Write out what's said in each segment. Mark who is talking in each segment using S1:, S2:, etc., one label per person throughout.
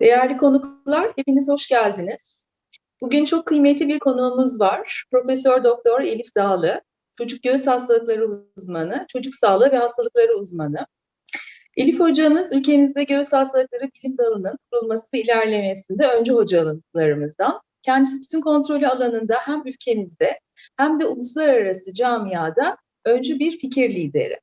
S1: Değerli konuklar, hepiniz hoş geldiniz. Bugün çok kıymetli bir konuğumuz var. Profesör Doktor Elif Dağlı, çocuk göğüs hastalıkları uzmanı, çocuk sağlığı ve hastalıkları uzmanı. Elif hocamız ülkemizde göğüs hastalıkları bilim dalının kurulması ve ilerlemesinde öncü hocalarımızdan. Kendisi tütün kontrolü alanında hem ülkemizde hem de uluslararası camiada öncü bir fikir lideri.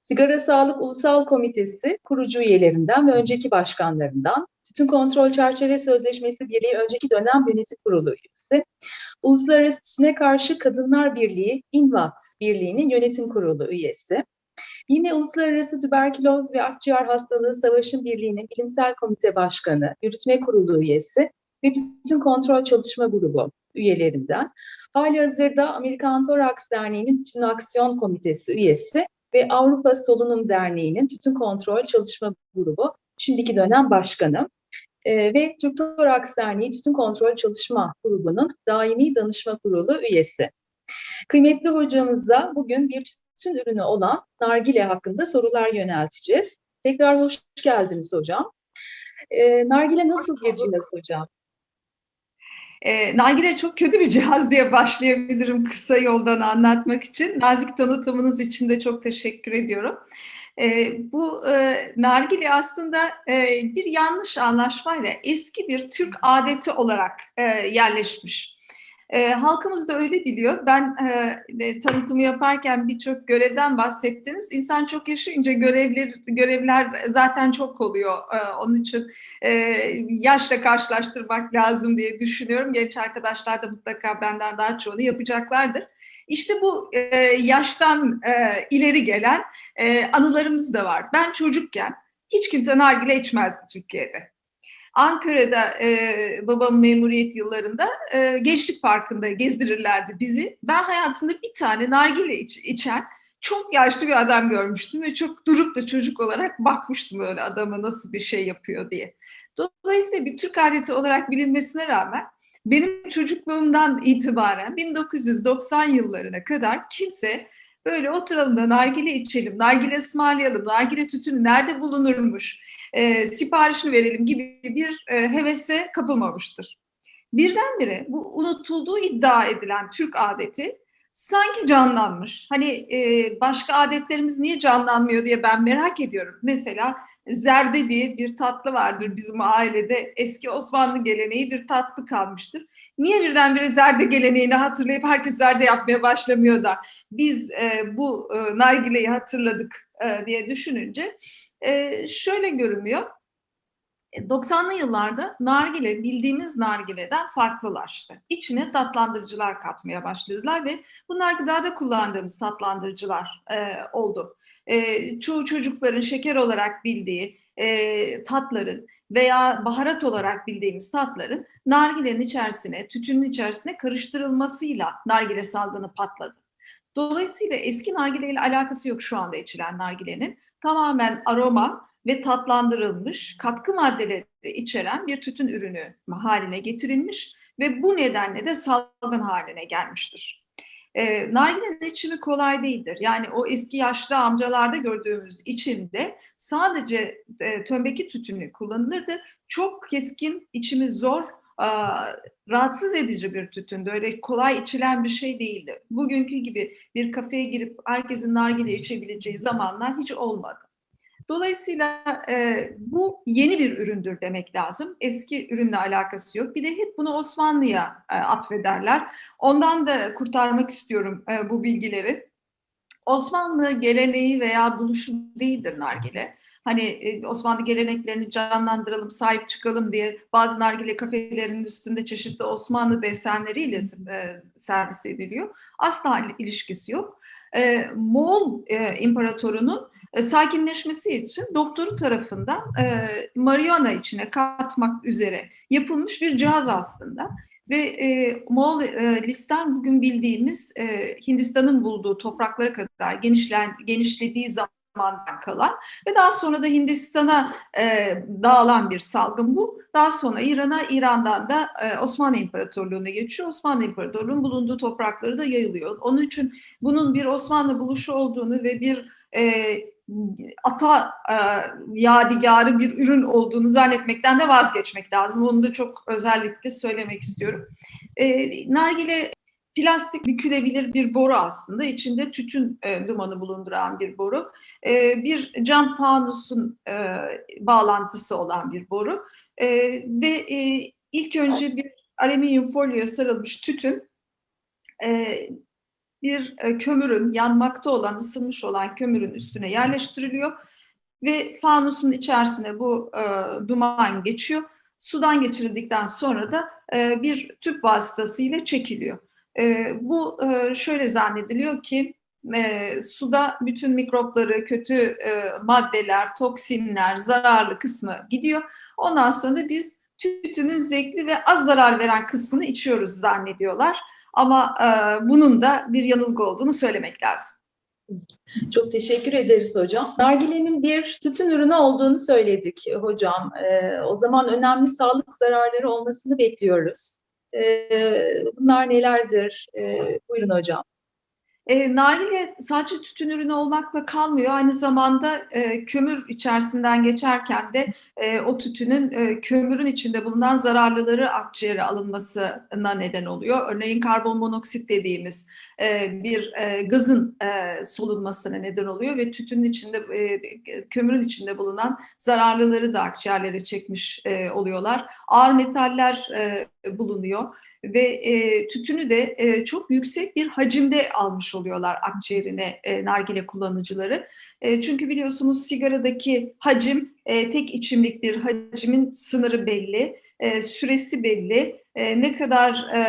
S1: Sigara Sağlık Ulusal Komitesi kurucu üyelerinden ve önceki başkanlarından, Tütün Kontrol Çerçeve Sözleşmesi Birliği önceki dönem yönetim kurulu üyesi, Uluslararası Tütüne Karşı Kadınlar Birliği, İNVAT Birliği'nin yönetim kurulu üyesi, yine Uluslararası Tüberküloz ve Akciğer Hastalığı Savaşın Birliği'nin bilimsel komite başkanı, yürütme kurulu üyesi ve Tütün Kontrol Çalışma Grubu üyelerinden, hali hazırda Amerikan Toraks Derneği'nin Tütün Aksiyon Komitesi üyesi ve Avrupa Solunum Derneği'nin Tütün Kontrol Çalışma Grubu şimdiki dönem başkanı e, ve Türk Toraks Derneği Tütün Kontrol Çalışma Grubu'nun daimi danışma kurulu üyesi. Kıymetli hocamıza bugün bir tütün ürünü olan nargile hakkında sorular yönelteceğiz. Tekrar hoş geldiniz hocam. E, nargile nasıl bir cihaz hocam?
S2: E, nargile çok kötü bir cihaz diye başlayabilirim kısa yoldan anlatmak için. Nazik tanıtımınız için de çok teşekkür ediyorum. E, bu e, nargile aslında e, bir yanlış anlaşmayla eski bir Türk adeti olarak e, yerleşmiş. E, halkımız da öyle biliyor. Ben e, tanıtımı yaparken birçok görevden bahsettiniz. İnsan çok yaşayınca görevler görevler zaten çok oluyor. E, onun için e, yaşla karşılaştırmak lazım diye düşünüyorum. Genç arkadaşlar da mutlaka benden daha çoğunu yapacaklardır. İşte bu e, yaştan e, ileri gelen e, anılarımız da var. Ben çocukken hiç kimse nargile içmezdi Türkiye'de. Ankara'da e, babamın memuriyet yıllarında e, Gençlik Parkı'nda gezdirirlerdi bizi. Ben hayatımda bir tane nargile iç, içen çok yaşlı bir adam görmüştüm ve çok durup da çocuk olarak bakmıştım öyle adama nasıl bir şey yapıyor diye. Dolayısıyla bir Türk adeti olarak bilinmesine rağmen benim çocukluğumdan itibaren 1990 yıllarına kadar kimse böyle oturalım da nargile içelim, nargile ısmarlayalım, nargile tütünü nerede bulunurmuş, e, siparişini verelim gibi bir e, hevese kapılmamıştır. Birdenbire bu unutulduğu iddia edilen Türk adeti sanki canlanmış. Hani e, başka adetlerimiz niye canlanmıyor diye ben merak ediyorum. Mesela zerde diye bir tatlı vardır bizim ailede. Eski Osmanlı geleneği bir tatlı kalmıştır. Niye birdenbire zerde geleneğini hatırlayıp herkes zerde yapmaya başlamıyor da biz e, bu e, nargileyi hatırladık e, diye düşününce e, şöyle görünüyor. 90'lı e, yıllarda nargile bildiğimiz nargileden farklılaştı. İçine tatlandırıcılar katmaya başladılar ve bunlar gıdada kullandığımız tatlandırıcılar e, oldu. E, çoğu çocukların şeker olarak bildiği e, tatların veya baharat olarak bildiğimiz tatların nargilenin içerisine, tütünün içerisine karıştırılmasıyla nargile salgını patladı. Dolayısıyla eski nargile ile alakası yok şu anda içilen nargilenin. Tamamen aroma ve tatlandırılmış katkı maddeleri içeren bir tütün ürünü haline getirilmiş ve bu nedenle de salgın haline gelmiştir. E, nargilenin içimi kolay değildir. Yani o eski yaşlı amcalarda gördüğümüz içimde sadece e, tömbeki tütünü kullanılırdı. Çok keskin, içimi zor, e, rahatsız edici bir tütündü. Öyle kolay içilen bir şey değildi. Bugünkü gibi bir kafeye girip herkesin nargile içebileceği zamanlar hiç olmadı. Dolayısıyla e, bu yeni bir üründür demek lazım. Eski ürünle alakası yok. Bir de hep bunu Osmanlı'ya e, atfederler. Ondan da kurtarmak istiyorum e, bu bilgileri. Osmanlı geleneği veya buluşu değildir nargile. Hani e, Osmanlı geleneklerini canlandıralım, sahip çıkalım diye bazı nargile kafelerinin üstünde çeşitli Osmanlı besenleriyle e, servis ediliyor. Asla ilişkisi yok. E, Moğol imparatorunun e, sakinleşmesi için doktoru tarafından e, marihuana içine katmak üzere yapılmış bir cihaz aslında. Ve e, Moğol e, bugün bildiğimiz e, Hindistan'ın bulduğu topraklara kadar genişlen, genişlediği zamandan kalan ve daha sonra da Hindistan'a e, dağılan bir salgın bu. Daha sonra İran'a, İran'dan da e, Osmanlı İmparatorluğu'na geçiyor. Osmanlı İmparatorluğu'nun bulunduğu toprakları da yayılıyor. Onun için bunun bir Osmanlı buluşu olduğunu ve bir e, ata e, yadigarı bir ürün olduğunu zannetmekten de vazgeçmek lazım. Onu da çok özellikle söylemek istiyorum. E, nargile plastik bükülebilir bir boru aslında. İçinde tütün e, dumanı bulunduran bir boru. E, bir cam fanusun e, bağlantısı olan bir boru. E, ve e, ilk önce bir alüminyum folyoya sarılmış tütün e, bir e, kömürün yanmakta olan, ısınmış olan kömürün üstüne yerleştiriliyor ve fanusun içerisine bu e, duman geçiyor. Sudan geçirildikten sonra da e, bir tüp vasıtasıyla çekiliyor. E, bu e, şöyle zannediliyor ki e, suda bütün mikropları, kötü e, maddeler, toksinler, zararlı kısmı gidiyor. Ondan sonra da biz tütünün zevkli ve az zarar veren kısmını içiyoruz zannediyorlar. Ama e, bunun da bir yanılgı olduğunu söylemek lazım.
S1: Çok teşekkür ederiz hocam. Nargilenin bir tütün ürünü olduğunu söyledik hocam. Ee, o zaman önemli sağlık zararları olmasını bekliyoruz. Ee, bunlar nelerdir? Ee, buyurun hocam.
S2: E, nargile sadece tütün ürünü olmakla kalmıyor. Aynı zamanda e, kömür içerisinden geçerken de e, o tütünün e, kömürün içinde bulunan zararlıları akciğere alınmasına neden oluyor. Örneğin karbon monoksit dediğimiz e, bir e, gazın e, solunmasına neden oluyor ve tütünün içinde, e, kömürün içinde bulunan zararlıları da akciğerlere çekmiş e, oluyorlar. Ağır metaller e, bulunuyor ve e, tütünü de e, çok yüksek bir hacimde almış oluyorlar akciğerine e, nargile kullanıcıları. E, çünkü biliyorsunuz sigaradaki hacim e, tek içimlik bir hacimin sınırı belli, e, süresi belli, e, ne kadar e,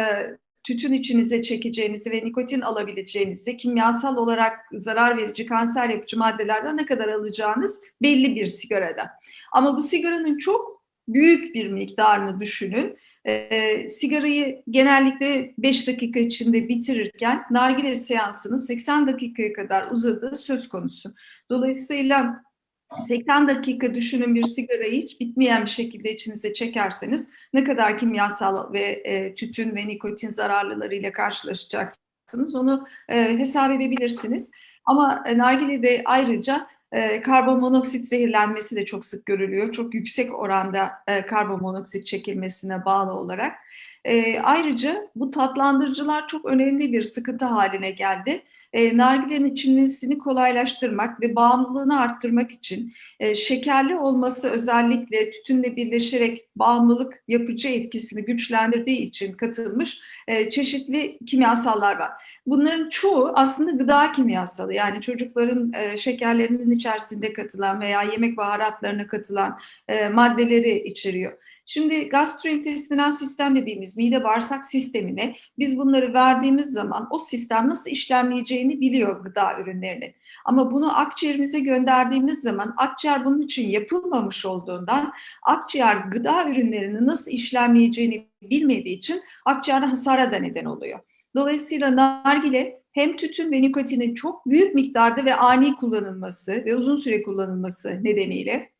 S2: tütün içinize çekeceğinizi ve nikotin alabileceğinizi, kimyasal olarak zarar verici, kanser yapıcı maddelerden ne kadar alacağınız belli bir sigarada. Ama bu sigaranın çok büyük bir miktarını düşünün e, sigarayı genellikle 5 dakika içinde bitirirken nargile seansının 80 dakikaya kadar uzadığı söz konusu. Dolayısıyla 80 dakika düşünün bir sigarayı hiç bitmeyen bir şekilde içinize çekerseniz ne kadar kimyasal ve e, tütün ve nikotin zararlılarıyla karşılaşacaksınız onu e, hesap edebilirsiniz. Ama e, nargilede ayrıca e, zehirlenmesi de çok sık görülüyor. Çok yüksek oranda e, çekilmesine bağlı olarak. E, ayrıca bu tatlandırıcılar çok önemli bir sıkıntı haline geldi. E, nargilenin içilmesini kolaylaştırmak ve bağımlılığını arttırmak için e, şekerli olması özellikle tütünle birleşerek bağımlılık yapıcı etkisini güçlendirdiği için katılmış e, çeşitli kimyasallar var. Bunların çoğu aslında gıda kimyasalı yani çocukların e, şekerlerinin içerisinde katılan veya yemek baharatlarına katılan e, maddeleri içeriyor. Şimdi gastrointestinal sistem dediğimiz mide bağırsak sistemine biz bunları verdiğimiz zaman o sistem nasıl işlemleyeceğini biliyor gıda ürünlerini. Ama bunu akciğerimize gönderdiğimiz zaman akciğer bunun için yapılmamış olduğundan akciğer gıda ürünlerini nasıl işlemleyeceğini bilmediği için akciğerde hasara da neden oluyor. Dolayısıyla nargile hem tütün ve nikotinin çok büyük miktarda ve ani kullanılması ve uzun süre kullanılması nedeniyle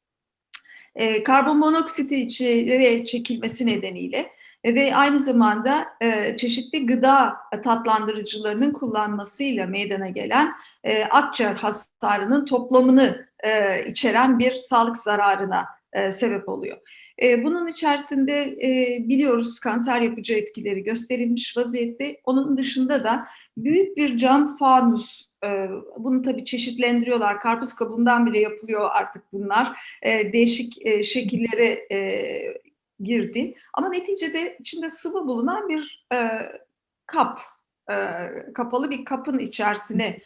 S2: e, karbon monoksiti içeri çekilmesi nedeniyle ve aynı zamanda e, çeşitli gıda tatlandırıcılarının kullanmasıyla meydana gelen e, akciğer hasarının toplamını e, içeren bir sağlık zararına e, sebep oluyor. E, bunun içerisinde e, biliyoruz kanser yapıcı etkileri gösterilmiş vaziyette. Onun dışında da büyük bir cam fanus e, bunu tabii çeşitlendiriyorlar. Karpuz kabuğundan bile yapılıyor artık bunlar. E, değişik e, şekillere girdi. Ama neticede içinde sıvı bulunan bir kap, kapalı bir kapın içerisine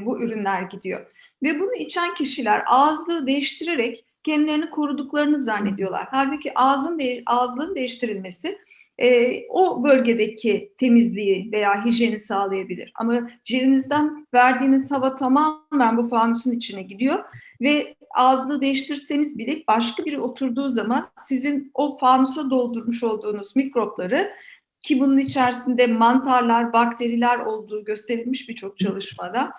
S2: bu ürünler gidiyor. Ve bunu içen kişiler ağızlığı değiştirerek kendilerini koruduklarını zannediyorlar. Halbuki ağzın de, ağızlığın değiştirilmesi e, o bölgedeki temizliği veya hijyeni sağlayabilir. Ama ciğerinizden verdiğiniz hava tamamen bu fanusun içine gidiyor ve ağzını değiştirseniz bile başka biri oturduğu zaman sizin o fanusa doldurmuş olduğunuz mikropları ki bunun içerisinde mantarlar, bakteriler olduğu gösterilmiş birçok çalışmada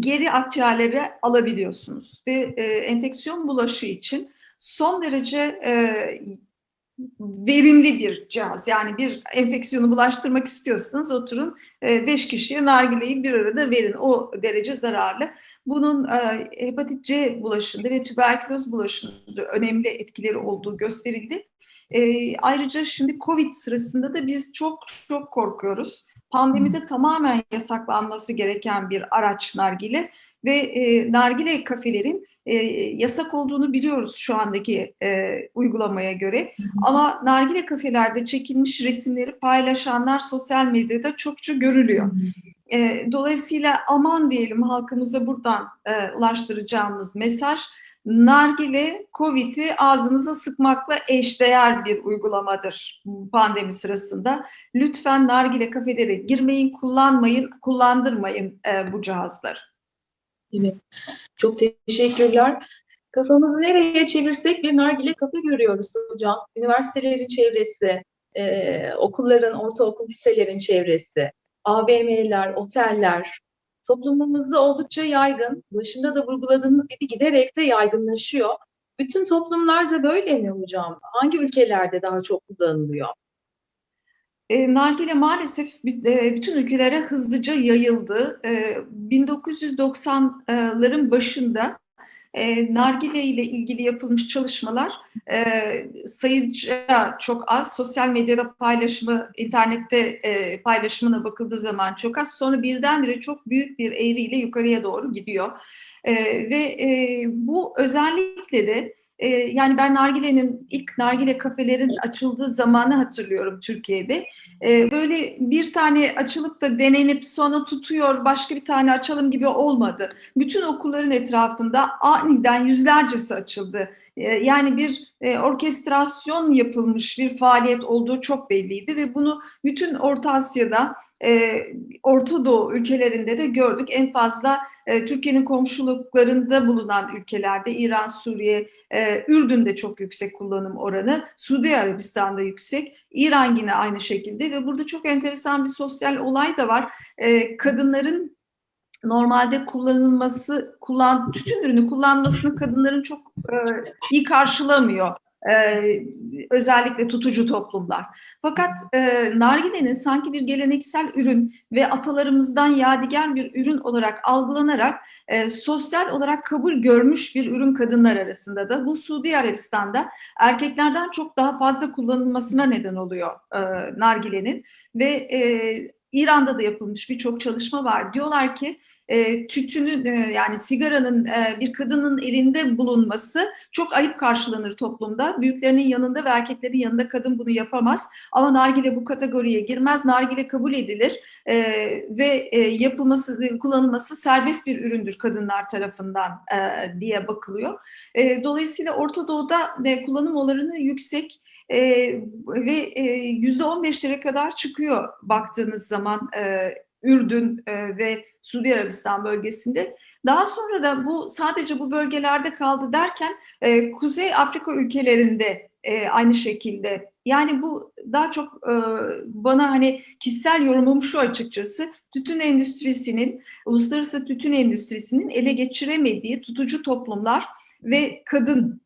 S2: geri akciğerlere alabiliyorsunuz ve e, enfeksiyon bulaşı için son derece e, verimli bir cihaz. Yani bir enfeksiyonu bulaştırmak istiyorsanız oturun 5 e, kişiye nargileyi bir arada verin. O derece zararlı. Bunun e, hepatit C bulaşında ve tüberküloz bulaşında önemli etkileri olduğu gösterildi. E, ayrıca şimdi Covid sırasında da biz çok çok korkuyoruz. Pandemide tamamen yasaklanması gereken bir araç nargile ve e, nargile kafelerin e, yasak olduğunu biliyoruz şu andaki e, uygulamaya göre. Ama nargile kafelerde çekilmiş resimleri paylaşanlar sosyal medyada çokça görülüyor. E, dolayısıyla aman diyelim halkımıza buradan e, ulaştıracağımız mesaj nargile COVID'i ağzınıza sıkmakla eşdeğer bir uygulamadır pandemi sırasında. Lütfen nargile kafelere girmeyin, kullanmayın, kullandırmayın e, bu cihazları.
S1: Evet, çok teşekkürler. Kafamızı nereye çevirsek bir nargile kafe görüyoruz hocam. Üniversitelerin çevresi, e, okulların, ortaokul liselerin çevresi, AVM'ler, oteller, toplumumuzda oldukça yaygın. Başında da vurguladığınız gibi giderek de yaygınlaşıyor. Bütün toplumlarda böyle mi hocam? Hangi ülkelerde daha çok kullanılıyor?
S2: E, nargile maalesef e, bütün ülkelere hızlıca yayıldı. E, 1990'ların başında e, nargile ile ilgili yapılmış çalışmalar e, sayıca çok az. Sosyal medyada paylaşımı, internette e, paylaşımına bakıldığı zaman çok az. Sonra birdenbire çok büyük bir eğriyle yukarıya doğru gidiyor. E, ve e, bu özellikle de e, yani ben nargilenin ilk nargile kafelerin açıldığı zamanı hatırlıyorum Türkiye'de. E, böyle bir tane açılıp da denenip sonra tutuyor başka bir tane açalım gibi olmadı. Bütün okulların etrafında aniden yüzlercesi açıldı. E, yani bir e, orkestrasyon yapılmış bir faaliyet olduğu çok belliydi ve bunu bütün Orta Asya'da e, Orta Doğu ülkelerinde de gördük. En fazla e, Türkiye'nin komşuluklarında bulunan ülkelerde İran, Suriye, e, Ürdün'de çok yüksek kullanım oranı, Suudi Arabistan'da yüksek, İran yine aynı şekilde ve burada çok enteresan bir sosyal olay da var. E, kadınların normalde kullanılması, kullan tütün ürünü kullanmasını kadınların çok e, iyi karşılamıyor. Ee, özellikle tutucu toplumlar. Fakat e, nargilenin sanki bir geleneksel ürün ve atalarımızdan yadigar bir ürün olarak algılanarak e, sosyal olarak kabul görmüş bir ürün kadınlar arasında da bu Suudi Arabistan'da erkeklerden çok daha fazla kullanılmasına neden oluyor e, nargilenin ve e, İran'da da yapılmış birçok çalışma var. Diyorlar ki e, tütünün e, yani sigaranın e, bir kadının elinde bulunması çok ayıp karşılanır toplumda. Büyüklerinin yanında ve erkeklerin yanında kadın bunu yapamaz. Ama nargile bu kategoriye girmez. Nargile kabul edilir e, ve e, yapılması, kullanılması serbest bir üründür kadınlar tarafından e, diye bakılıyor. E, dolayısıyla Orta Doğu'da e, kullanım oranı yüksek. E, ve yüzde on beşlere kadar çıkıyor baktığınız zaman e, Ürdün e, ve Suudi Arabistan bölgesinde. Daha sonra da bu sadece bu bölgelerde kaldı derken e, Kuzey Afrika ülkelerinde e, aynı şekilde. Yani bu daha çok bana hani kişisel yorumum şu açıkçası tütün endüstrisinin, uluslararası tütün endüstrisinin ele geçiremediği tutucu toplumlar ve kadın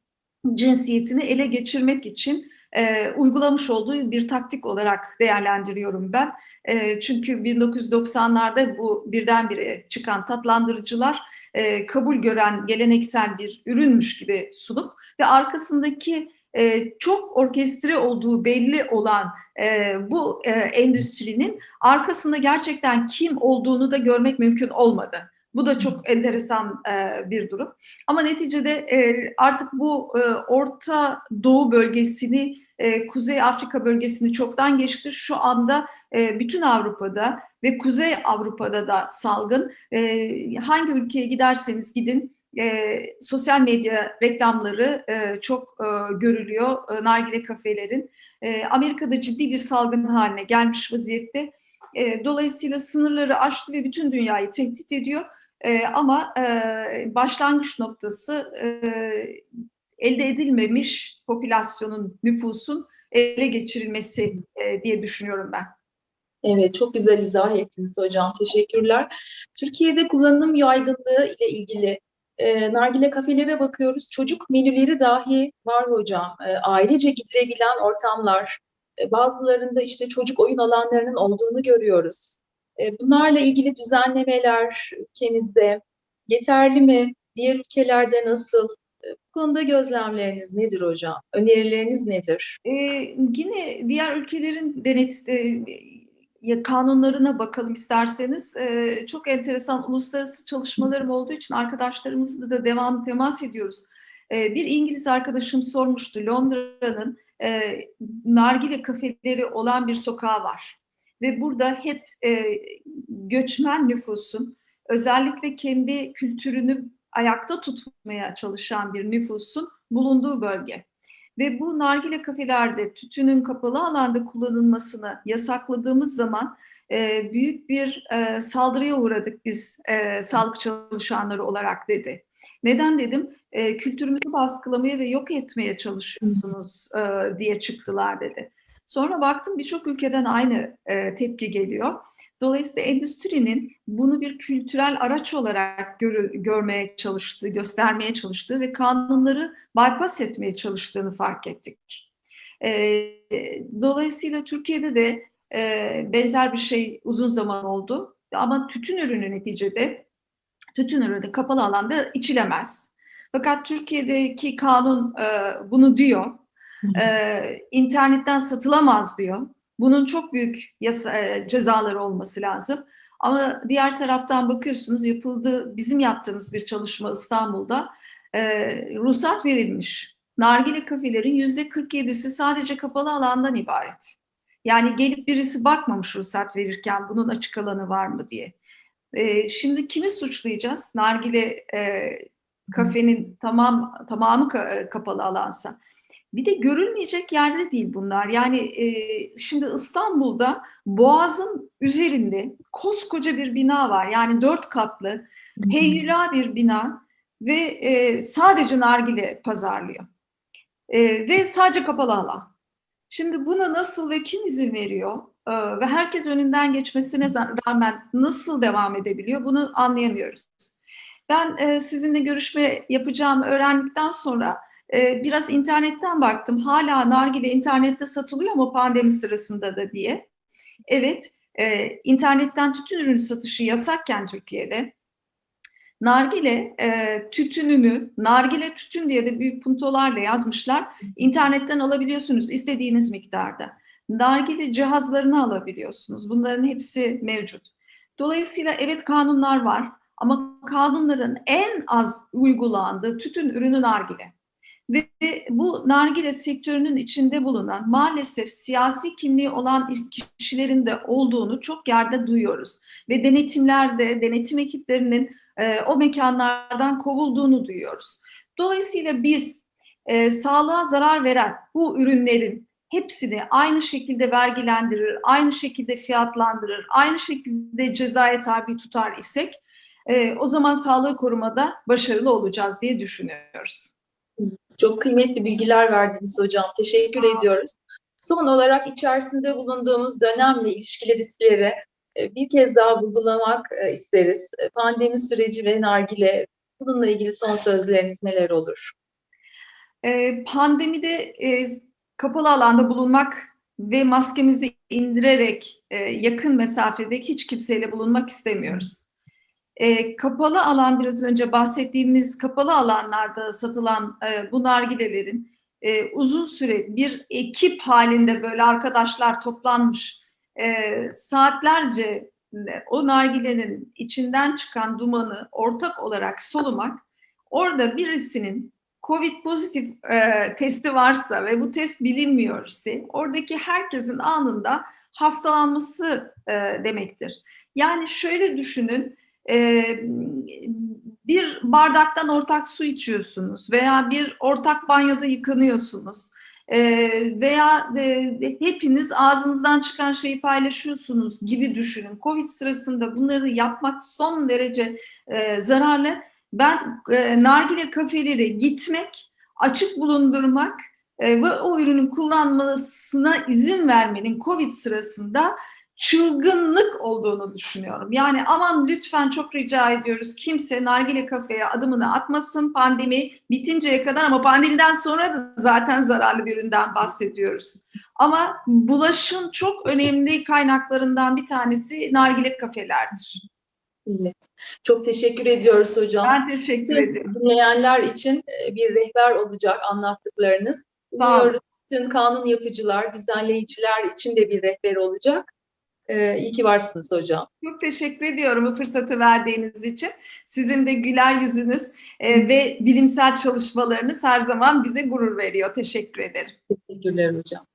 S2: cinsiyetini ele geçirmek için e, uygulamış olduğu bir taktik olarak değerlendiriyorum ben. E, çünkü 1990'larda bu birdenbire çıkan tatlandırıcılar e, kabul gören geleneksel bir ürünmüş gibi sunup ve arkasındaki e, çok orkestre olduğu belli olan e, bu e, endüstrinin arkasında gerçekten kim olduğunu da görmek mümkün olmadı. Bu da çok enteresan e, bir durum. Ama neticede e, artık bu e, Orta Doğu bölgesini, e, Kuzey Afrika bölgesini çoktan geçti. Şu anda e, bütün Avrupa'da ve Kuzey Avrupa'da da salgın. E, hangi ülkeye giderseniz gidin e, sosyal medya reklamları e, çok e, görülüyor e, nargile kafelerin. E, Amerika'da ciddi bir salgın haline gelmiş vaziyette. E, dolayısıyla sınırları aştı ve bütün dünyayı tehdit ediyor. E, ama e, başlangıç noktası e, elde edilmemiş popülasyonun, nüfusun ele geçirilmesi e, diye düşünüyorum ben.
S1: Evet, çok güzel izah ettiniz hocam. Teşekkürler. Türkiye'de kullanım yaygınlığı ile ilgili E, nargile kafelere bakıyoruz. Çocuk menüleri dahi var hocam. E, ailece gidilebilen ortamlar. E, bazılarında işte çocuk oyun alanlarının olduğunu görüyoruz. E, bunlarla ilgili düzenlemeler ülkemizde yeterli mi? Diğer ülkelerde nasıl? E, bu konuda gözlemleriniz nedir hocam? Önerileriniz nedir?
S2: Ee, yine diğer ülkelerin denet e, kanunlarına bakalım isterseniz. Ee, çok enteresan uluslararası çalışmalarım olduğu için arkadaşlarımızla da devam temas ediyoruz. Ee, bir İngiliz arkadaşım sormuştu Londra'nın e, nargile kafeleri olan bir sokağı var. Ve burada hep e, göçmen nüfusun özellikle kendi kültürünü ayakta tutmaya çalışan bir nüfusun bulunduğu bölge. Ve bu nargile kafelerde tütünün kapalı alanda kullanılmasını yasakladığımız zaman e, büyük bir e, saldırıya uğradık biz e, sağlık çalışanları olarak dedi. Neden dedim? E, kültürümüzü baskılamaya ve yok etmeye çalışıyorsunuz e, diye çıktılar dedi. Sonra baktım birçok ülkeden aynı e, tepki geliyor. Dolayısıyla endüstrinin bunu bir kültürel araç olarak gör, görmeye çalıştığı, göstermeye çalıştığı ve kanunları bypass etmeye çalıştığını fark ettik. E, dolayısıyla Türkiye'de de e, benzer bir şey uzun zaman oldu. Ama tütün ürünü neticede, tütün ürünü kapalı alanda içilemez. Fakat Türkiye'deki kanun e, bunu diyor. E, internetten satılamaz diyor. Bunun çok büyük yasa, e, cezaları olması lazım. Ama diğer taraftan bakıyorsunuz yapıldı bizim yaptığımız bir çalışma İstanbul'da e, ruhsat verilmiş. Nargile kafelerin yüzde 47'si sadece kapalı alandan ibaret. Yani gelip birisi bakmamış ruhsat verirken bunun açık alanı var mı diye. E, şimdi kimi suçlayacağız? Nargile e, kafenin tamam tamamı kapalı alansa. Bir de görülmeyecek yerde değil bunlar. Yani e, şimdi İstanbul'da Boğaz'ın üzerinde koskoca bir bina var. Yani dört katlı, heyyula bir bina ve e, sadece nargile pazarlıyor. E, ve sadece kapalı alan. Şimdi buna nasıl ve kim izin veriyor? E, ve herkes önünden geçmesine rağmen nasıl devam edebiliyor? Bunu anlayamıyoruz. Ben e, sizinle görüşme yapacağımı öğrendikten sonra ee, biraz internetten baktım. Hala nargile internette satılıyor mu pandemi sırasında da diye. Evet, e, internetten tütün ürünü satışı yasakken Türkiye'de nargile e, tütününü, nargile tütün diye de büyük puntolarla yazmışlar. İnternetten alabiliyorsunuz istediğiniz miktarda. Nargile cihazlarını alabiliyorsunuz. Bunların hepsi mevcut. Dolayısıyla evet kanunlar var ama kanunların en az uygulandığı tütün ürünü nargile. Ve bu nargile sektörünün içinde bulunan maalesef siyasi kimliği olan kişilerin de olduğunu çok yerde duyuyoruz. Ve denetimlerde, denetim ekiplerinin e, o mekanlardan kovulduğunu duyuyoruz. Dolayısıyla biz e, sağlığa zarar veren bu ürünlerin hepsini aynı şekilde vergilendirir, aynı şekilde fiyatlandırır, aynı şekilde cezaya tabi tutar isek e, o zaman sağlığı korumada başarılı olacağız diye düşünüyoruz.
S1: Çok kıymetli bilgiler verdiniz hocam. Teşekkür Aa. ediyoruz. Son olarak içerisinde bulunduğumuz dönemle ilişkili riskleri e, bir kez daha vurgulamak e, isteriz. E, pandemi süreci ve nargile bununla ilgili son sözleriniz neler olur?
S2: Pandemide kapalı alanda bulunmak ve maskemizi indirerek yakın mesafede hiç kimseyle bulunmak istemiyoruz. E, kapalı alan biraz önce bahsettiğimiz kapalı alanlarda satılan e, bu nargilelerin e, uzun süre bir ekip halinde böyle arkadaşlar toplanmış e, saatlerce o nargilenin içinden çıkan dumanı ortak olarak solumak orada birisinin COVID pozitif e, testi varsa ve bu test bilinmiyor ise oradaki herkesin anında hastalanması e, demektir. Yani şöyle düşünün bir bardaktan ortak su içiyorsunuz veya bir ortak banyoda yıkanıyorsunuz veya hepiniz ağzınızdan çıkan şeyi paylaşıyorsunuz gibi düşünün. Covid sırasında bunları yapmak son derece zararlı. Ben nargile kafelere gitmek, açık bulundurmak ve o ürünün kullanmasına izin vermenin Covid sırasında çılgınlık olduğunu düşünüyorum. Yani aman lütfen çok rica ediyoruz kimse nargile kafeye adımını atmasın pandemi bitinceye kadar ama pandemiden sonra da zaten zararlı bir üründen bahsediyoruz. Ama bulaşın çok önemli kaynaklarından bir tanesi nargile kafelerdir.
S1: Evet. Çok teşekkür ediyoruz hocam.
S2: Ben teşekkür
S1: Tüm
S2: ederim.
S1: dinleyenler için e, bir rehber olacak anlattıklarınız. Umuyoruz bütün kanun yapıcılar, düzenleyiciler için de bir rehber olacak. Ee, iyi ki varsınız hocam.
S2: Çok teşekkür ediyorum bu fırsatı verdiğiniz için. Sizin de güler yüzünüz e, ve bilimsel çalışmalarınız her zaman bize gurur veriyor. Teşekkür ederim.
S1: Teşekkürler hocam.